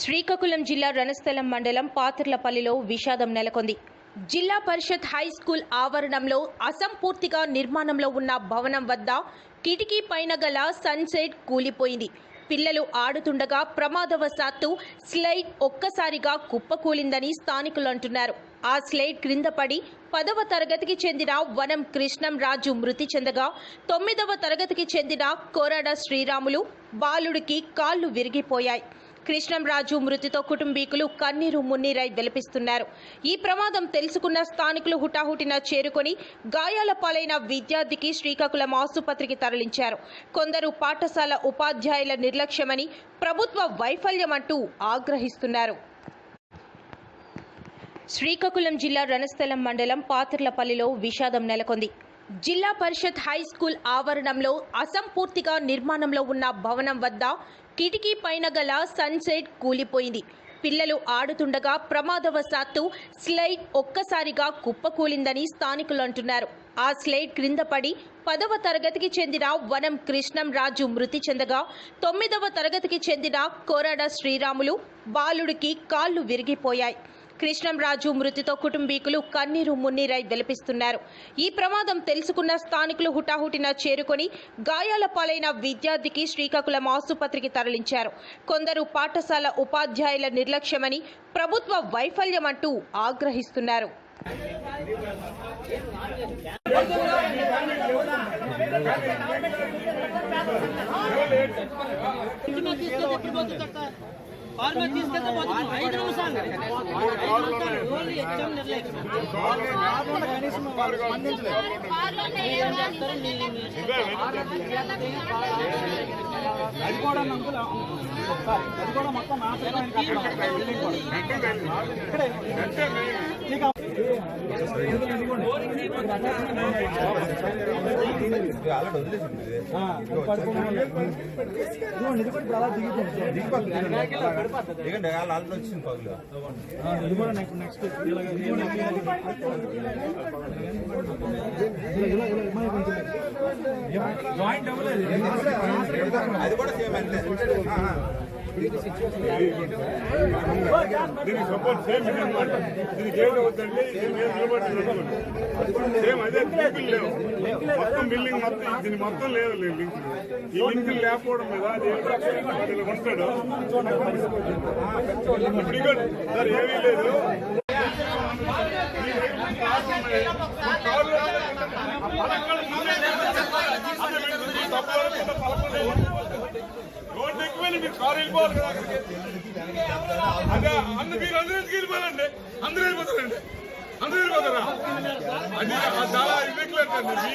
శ్రీకాకుళం జిల్లా రణస్థలం మండలం పాత్రలపల్లిలో విషాదం నెలకొంది. జిల్లా పరిషత్ హై స్కూల్ ఆవరణంలో అసంపూర్తిగా నిర్మాణంలో ఉన్న భవనం వద్ద కిటికీ పైన గల సన్సెట్ కూలిపోయింది. పిల్లలు ఆడుతుండగా ప్రమాదవశాత్తు స్లైడ్ ఒక్కసారిగా కుప్పకూలిందని స్థానికులు అంటున్నారు. ఆ స్లైడ్ క్రింద పడి పదవ తరగతికి చెందిన వనం కృష్ణం రాజు మృతి చెందగా తొమ్మిదవ తరగతికి చెందిన కోరాడ శ్రీరాములు బాలుడికి కాళ్ళు విరిగిపోయాయి. కృష్ణంరాజు మృతితో కుటుంబీకులు కన్నీరు మున్నీరై వెలిపిస్తున్నారు ఈ ప్రమాదం తెలుసుకున్న స్థానికులు హుటాహుటిన చేరుకొని గాయాల పాలైన విద్యార్థికి శ్రీకాకుళం ఆసుపత్రికి తరలించారు. కొందరు పాఠశాల ఉపాధ్యాయుల నిర్లక్ష్యమని ప్రభుత్వ వైఫల్యమంటూ ఆగ్రహిస్తున్నారు. శ్రీకాకుళం జిల్లా రణస్థలం మండలం పాత్రలపల్లిలో విషాదం నెలకొంది. జిల్లా పరిషత్ హై స్కూల్ ఆవరణంలో అసంపూర్తిగా నిర్మాణంలో ఉన్న భవనం వద్ద కిటికీ పైన గల సన్సెట్ కూలిపోయింది. పిల్లలు ఆడుతుండగా ప్రమాదవశాత్తు స్లైడ్ ఒక్కసారిగా కుప్పకూలిందని స్థానికులు అంటున్నారు. ఆ స్లైడ్ క్రింద పడి పదవ తరగతికి చెందిన వనం కృష్ణం రాజు మృతి చెందగా తొమ్మిదవ తరగతికి చెందిన కోరాడ శ్రీరాములు బాలుడికి కాళ్ళు విరిగిపోయాయి. కృష్ణంరాజు మృతితో కుటుంబీకులు కన్నీరు మున్నీరై వెలిపిస్తున్నారు ఈ ప్రమాదం తెలుసుకున్న స్థానికులు హుటాహుటిన చేరుకొని గాయాల పాలైన విద్యార్థికి శ్రీకాకుళం ఆసుపత్రికి తరలించారు. కొందరు పాఠశాల ఉపాధ్యాయుల నిర్లక్ష్యమని ప్రభుత్వ వైఫల్యమంటూ ఆగ్రహిస్తున్నారు. ఇంటికి తీసుకెళ్తే పోతుంది. ఐదు నిమిషాలు నిర్లక్ష్యం అది కూడా అంకుల్ అది కూడా మొత్తం నా పేరు ఆయన ఇక్కడే. ఇక వాళ్ళు వచ్చింది పగులు నెక్స్ట్ జాయింట్ అవ్వలేదు అది కూడా సేమ్ అంతే దీనికి సపోర్ట్ సేమ్ అనమాట అన్నమాట దీనికి ఏం అవుతుందంటే సేమ్ అదే లింకులు లేవు మొత్తం బిల్డింగ్ మొత్తం దీని మొత్తం లేదు లింక్ ఈ లింకులు లేకపోవడం మీద అది ఏం చేస్తాడు? ఉంటాడు సార్ ఏమీ లేదు కారు వెళ్ళిపోవాలి కదా అంటే అన్న మీరు అందరూ ఎందుకు వెళ్ళిపోవాలండి అందరూ వెళ్ళిపోతారండి. అందరూ వెళ్ళిపోతారా? అది చాలా ఇబ్బంది అండి.